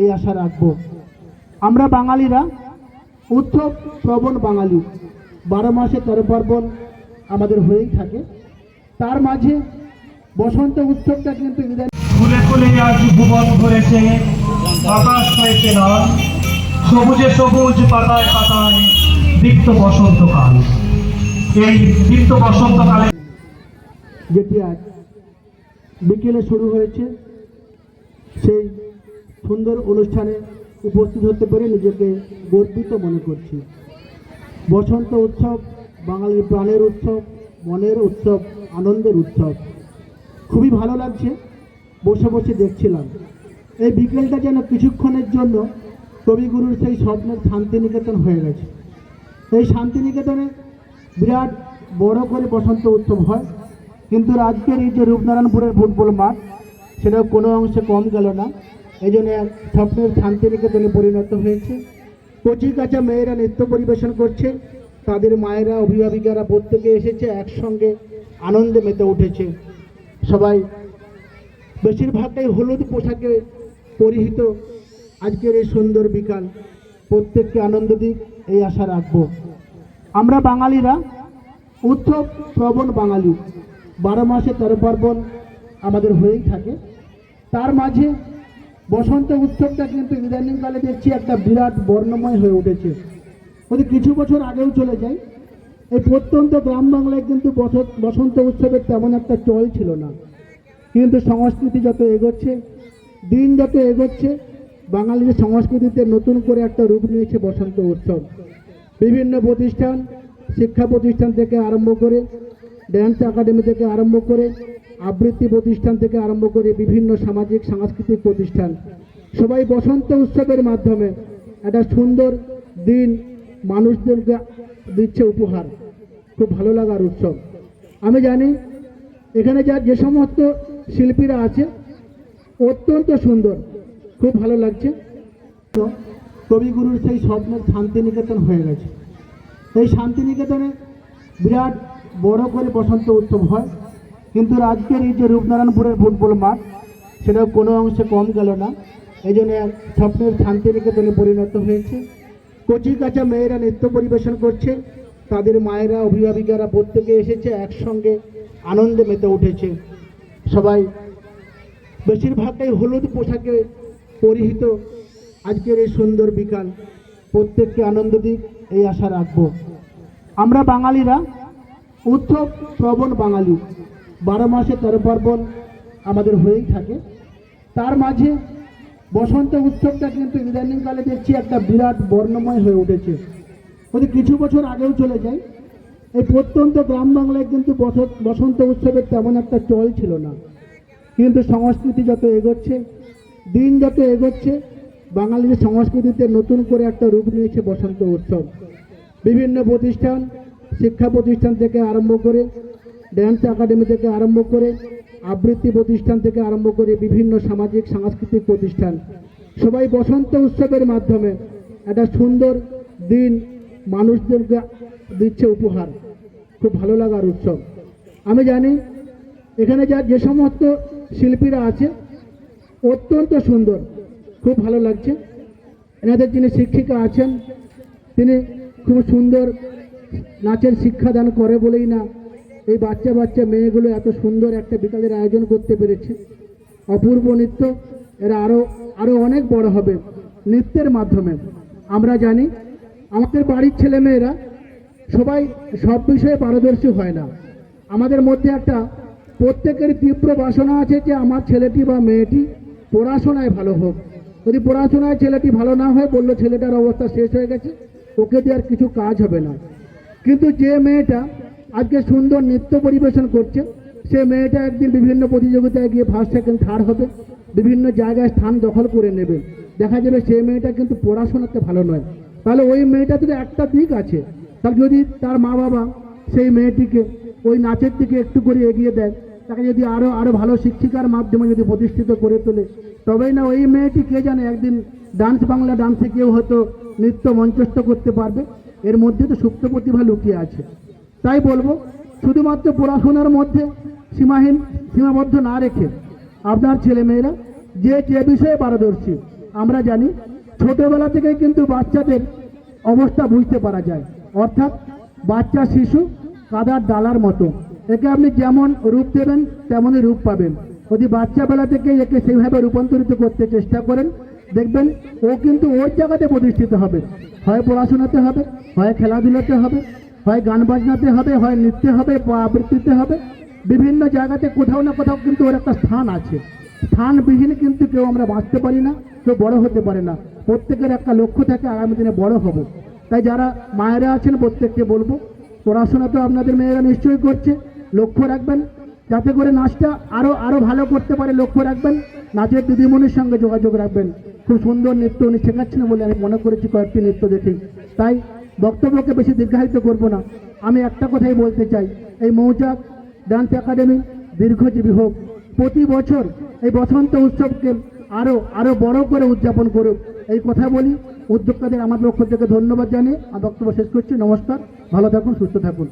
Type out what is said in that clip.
এই আশা রাখব। আমরা বাঙালিরা উৎসব প্রবণ বাঙালি। বারো মাসে তেরো পার্বণ আমাদের হয়েই থাকে। তার মাঝে বসন্ত উৎসবটা কিন্তু ফুলে ফুলে আজ ভুবন ভরেছে আকাশ হয়েছে সবুজে সবুজ পাতায় পাতায় দীপ্ত বসন্তকাল। এই দীপ্ত বসন্তকালে যেটি আজ বিকেলে শুরু হয়েছে সেই সুন্দর অনুষ্ঠানে উপস্থিত হতে পেরে নিজেকে গর্বিত মনে করছি। বসন্ত উৎসব, বাঙালির প্রাণের উৎসব, মনের উৎসব, আনন্দের উৎসব। খুবই ভালো লাগছে, বসে বসে দেখছিলাম। এই বিকেলটা যেন কিছুক্ষণের জন্য কবিগুরুর সেই স্বপ্নের শান্তিনিকেতন হয়ে গেছে। এই শান্তিনিকেতনে বিরাট বড় করে বসন্ত উৎসব হয়, কিন্তু আজকের এই যে রূপনারায়ণপুরের ফুটবল মাঠ সেটা কোনো অংশে কম গেল না। এই জন্য স্বপ্নের শান্তিনিকেতনে পরিণত হয়েছে। কচি কাঁচা মেয়েরা নৃত্য পরিবেশন করছে। তাদের মায়েরা, অভিভাবিকারা প্রত্যেকে এসেছে, একসঙ্গে আনন্দে মেতে উঠেছে। সবাই বেশিরভাগটাই হলুদ পোশাকে পরিহিত। আজকের এই সুন্দর বিকাল, প্রত্যেককে আনন্দ দিক, এই আশা রাখব। আমরা বাঙালিরা, উৎসব প্রবণ বাঙালি। বারো মাসে তেরো পার্বণ আমাদের হয়েই থাকে। তার মাঝে বসন্ত উৎসবটা কিন্তু ইদানিংকালে দেখছি একটা বিরাট বর্ণময় হয়ে উঠেছে। যদি কিছু বছর আগেও চলে যায়। এই প্রত্যন্ত গ্রাম বাংলায় কিন্তু বসন্ত উৎসবের তেমন একটা চল ছিল না। কিন্তু সংস্কৃতি যত এগোচ্ছে, দিন যত এগোচ্ছে বাঙালির সংস্কৃতিতে নতুন করে একটা রূপ নিয়েছে বসন্ত উৎসব। বিভিন্ন প্রতিষ্ঠান, শিক্ষা প্রতিষ্ঠান থেকে আরম্ভ করে ড্যান্স একাডেমি থেকে আরম্ভ করে আবৃত্তি প্রতিষ্ঠান থেকে আরম্ভ করে বিভিন্ন সামাজিক, সাংস্কৃতিক প্রতিষ্ঠান, সবাই বসন্ত উৎসবের মাধ্যমে একটা সুন্দর দিন মানুষদেরকে দিচ্ছে উপহার। খুব ভালো লাগার উৎসব। আমি জানি এখানে যা, যে সমস্ত শিল্পীরা আছে, অত্যন্ত সুন্দর, খুব ভালো লাগছে। তো কবিগুরুর সেই স্বপ্নের শান্তিনিকেতন হয়ে গেছে। এই শান্তিনিকেতনে বিরাট বড় করে বসন্ত উৎসব হয়। কিন্তু আজকের এই যে রূপনারায়ণপুরের ফুটবল মাঠ, সেটা কোনো অংশে কম গেল না। এই জন্য স্বপ্নের শান্তিনিকেতনে পরিণত হয়েছে। কচি কাঁচা মেয়েরা নৃত্য পরিবেশন করছে। তাদের মায়েরা, অভিভাবিকারা প্রত্যেকে এসেছে, একসঙ্গে আনন্দে মেতে উঠেছে। সবাই বেশিরভাগটাই হলুদ পোশাকে পরিহিত। আজকের এই সুন্দর বিকাল, প্রত্যেককে আনন্দ দিক, এই আশা রাখব। আমরা বাঙালিরা উৎসব প্রবণ বাঙালি। বারো মাসে তেরো পার্বণ আমাদের হয়েই থাকে। তার মাঝে বসন্ত উৎসবটা কিন্তু ইদানিংকালে দেখছি একটা বিরাট বর্ণময় হয়ে উঠেছে। যদি কিছু বছর আগেও চলে যায়। এই প্রত্যন্ত গ্রাম বাংলায় কিন্তু বসন্ত উৎসবের তেমন একটা চল ছিল না। কিন্তু সংস্কৃতি যত এগোচ্ছে, দিন যত এগোচ্ছে বাঙালির সংস্কৃতিতে নতুন করে একটা রূপ নিয়েছে বসন্ত উৎসব। বিভিন্ন প্রতিষ্ঠান শিক্ষা প্রতিষ্ঠান থেকে আরম্ভ করে ড্যান্স একাডেমি থেকে আরম্ভ করে আবৃত্তি প্রতিষ্ঠান থেকে আরম্ভ করে বিভিন্ন সামাজিক, সাংস্কৃতিক প্রতিষ্ঠান। সবাই বসন্ত উৎসবের মাধ্যমে একটা সুন্দর দিন মানুষদেরকে দিচ্ছে উপহার। খুব ভালো লাগার উৎসব। আমি জানি এখানে যা, যে সমস্ত শিল্পীরা আছে, অত্যন্ত সুন্দর, খুব ভালো লাগছে। এনাদের যিনি শিক্ষিকা আছেন, তিনি খুব সুন্দর নাচের শিক্ষাদান করে বলেই না। এই বাচ্চা বাচ্চা মেয়েগুলো এত সুন্দর একটা বিকালের আয়োজন করতে পেরেছে। অপূর্ব নৃত্য, এরা আরও আরও অনেক বড় হবে নৃত্যের মাধ্যমে। আমরা জানি, আমাদের বাড়ির ছেলেমেয়েরা সবাই সব বিষয়ে পারদর্শী হয় না। আমাদের মধ্যে একটা প্রত্যেকের তীব্র বাসনা আছে যে আমার ছেলেটি বা মেয়েটি পড়াশোনায় ভালো হোক। যদি পড়াশোনায় ছেলেটি ভালো না হয়, বলল ছেলেটার অবস্থা শেষ হয়ে গেছে, ওকে দিয়ে আর কিছু কাজ হবে না। কিন্তু যে মেয়েটা আজকে সুন্দর নৃত্য পরিবেশন করছে, সে মেয়েটা একদিন বিভিন্ন প্রতিযোগিতায় গিয়ে ফার্স্ট সেকেন্ড থার্ড হবে। বিভিন্ন জায়গায় স্থান দখল করে নেবে। দেখা যাবে সেই মেয়েটা কিন্তু পড়াশোনাতে ভালো নয়। তাহলে ওই মেয়েটা তো একটা দিক আছে, তাহলে যদি তার মা বাবা সেই মেয়েটিকে ওই নাচের দিকে একটু করে এগিয়ে দেয়, তাকে যদি আরও আরও ভালো শিক্ষিকার মাধ্যমে যদি প্রতিষ্ঠিত করে তোলে, তবেই না ওই মেয়েটি কে জানে একদিন ডান্স বাংলা ডান্সে কেউ হয়তো নৃত্য মঞ্চস্থ করতে পারবে। এর মধ্যে তো সুপ্ত প্রতিভা লুকিয়ে আছে। তাই বলব, শুধুমাত্র পড়াশোনার মধ্যে সীমাহীন, সীমাবদ্ধ না রেখে আপনার ছেলেমেয়েরা যে যে বিষয়ে পারদর্শী, আমরা জানি ছোটবেলা থেকে কিন্তু বাচ্চাদের অবস্থা বুঝতে পারা যায়। অর্থাৎ বাচ্চা, শিশু কাদার ডালার মতো। একে আপনি যেমন রূপ দেবেন, তেমনই রূপ পাবেন। যদি বাচ্চা বেলা থেকে একে সেইভাবে রূপান্তরিত করতে চেষ্টা করেন দেখবেন, ও কিন্তু ওর জায়গাতে প্রতিষ্ঠিত হবে। হয় পড়াশোনাতে হবে, হয় খেলাধুলাতে হবে, হয় গান বাজনাতে হবে, হয় নৃত্যে হবে, বা আবৃত্তিতে হবে। বিভিন্ন জায়গাতে কোথাও না কোথাও কিন্তু ওর একটা স্থান আছে। স্থানবিহীন কিন্তু কেউ আমরা বাঁচতে পারি না, কেউ বড় হতে পারে না। প্রত্যেকের একটা লক্ষ্য থাকে, আগামী দিনে বড় হব। তাই যারা মায়েরা আছেন, প্রত্যেককে বলব, পড়াশোনা তো আপনাদের মেয়েরা নিশ্চয়ই করছে। লক্ষ্য রাখবেন, যাতে করে নাচটা আরও আরও ভালো করতে পারে, লক্ষ্য রাখবেন। নাচের দিদিমণির সঙ্গে যোগাযোগ রাখবেন। খুব সুন্দর নৃত্য উনি শেখাচ্ছেন বলে আমি মনে করেছি কয়েকটি নৃত্য দেখেই তাই বক্তব্যকে বেশি দীর্ঘায়িত করব না। আমি একটা কথাই বলতে চাই। এই মৌচাক ডান্স একাডেমি দীর্ঘজীবী হোক, প্রতি বছর এই বসন্ত উৎসবকে আরও আরও বড় করে উদযাপন করুক। এই কথা বলি, উদ্যোক্তাদের আমার পক্ষ থেকে ধন্যবাদ জানিয়ে বক্তব্য শেষ করছি। নমস্কার, ভালো থাকুন, সুস্থ থাকুন।